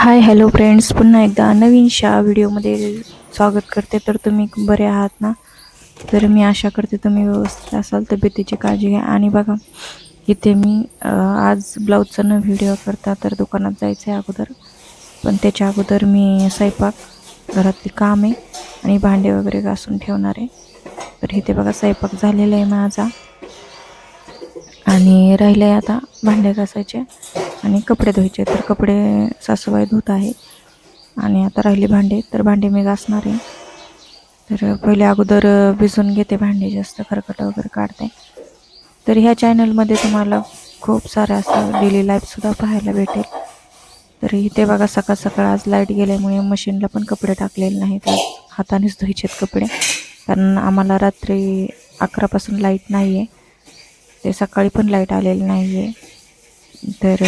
Hi hello friends पुन्हा एकदा नवीनशा व्हिडिओमध्ये स्वागत करते. तर तुम्ही बरे आहात ना? तर मी आशा करते तुम्ही व्यवस्थित असाल तब्येतीची काळजी घ्या. आणि बघा इथे मी आज ब्लाऊजचा न व्हिडिओ करता तर दुकानात जायचं आहे अगोदर. पण त्याच्या अगोदर मी स्वयंपाक घरातली काम आहे आणि भांडे वगैरे घासून ठेवणार आहे. तर इथे बघा स्वयंपाक झालेला आहे माझा. आणि राहिलं आहे आता भांडे घासायचे. आणि कपडे धुवायचे. तर कपडे सासूबाई धुत आहे. आणि आता राहिली भांडे. तर भांडे मी घासणार आहे. तर पहिले अगोदर भिजून घेते भांडे. जास्त खरकट वगैरे काढते. तर ह्या चॅनलमध्ये तुम्हाला खूप सारं असं डेली लाईफसुद्धा पाहायला भेटेल. तर इथे बघा सकाळ सकाळ आज लाइट गेल्यामुळे मशीनला पण कपडे टाकलेले नाहीत. आज हातानेच धुवायचेत कपडे. कारण आम्हाला रात्री अकरापासून लाइट नाही आहे ते सकाळी पण लाइट आलेली नाही आहे तर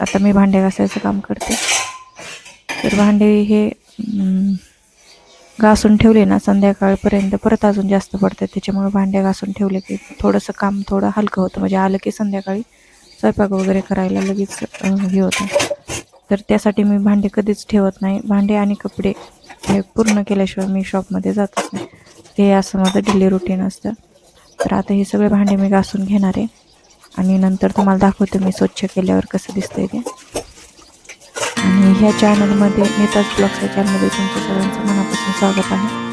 आता मी भांडे घासायचं काम करते. तर भांडे हे घासून ठेवले ना संध्याकाळपर्यंत परत अजून जास्त पडतात. त्याच्यामुळे भांडे घासून ठेवले की थोडंसं काम थोडं हलकं होतं. म्हणजे आलं की संध्याकाळी स्वयंपाक वगैरे करायला लगेच हे होतं. तर त्यासाठी मी भांडे कधीच ठेवत नाही. भांडे आणि कपडे हे पूर्ण केल्याशिवाय मी शॉपमध्ये जातच नाही. ते असं माझं डेली रुटीन असतं. तर आता हे सगळे भांडे मी घासून घेणार आहे. आणि नंतर तुम्हाला दाखवते मी स्वच्छ केल्यावर कसं दिसतंय ते. आणि ह्या चॅनलमध्ये नेताज ब्लॉग्स या चॅनलमध्ये तुमचं सगळ्यांचं मनापासून स्वागत आहे.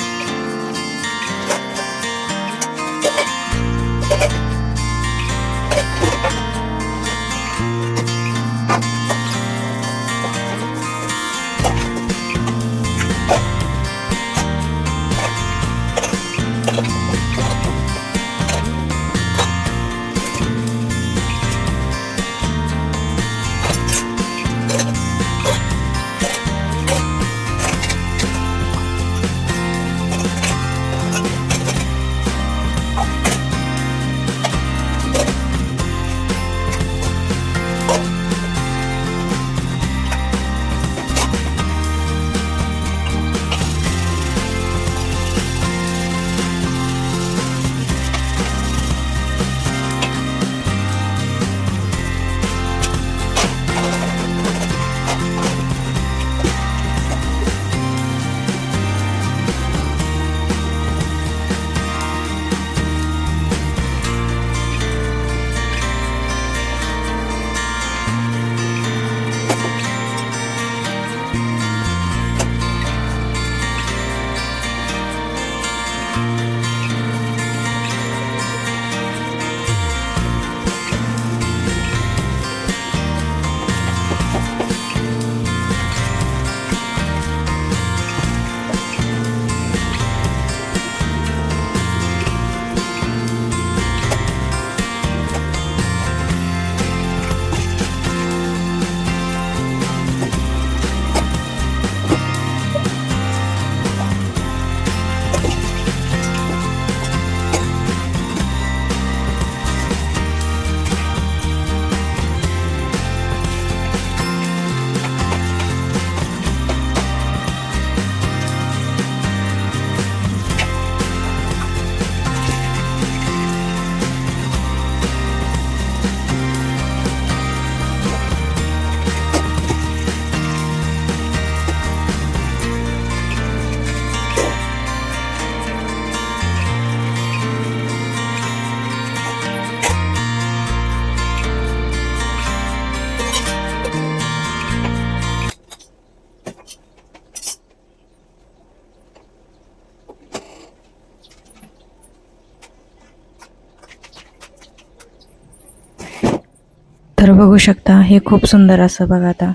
तर बघू शकता. हे खूप सुंदर असं बघा आता.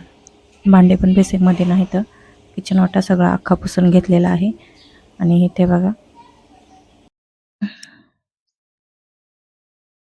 भांडे पण बेसिकमध्ये नाहीत. किचन वाटा सगळा अख्खा पुसून घेतलेला आहे. आणि इथे बघा.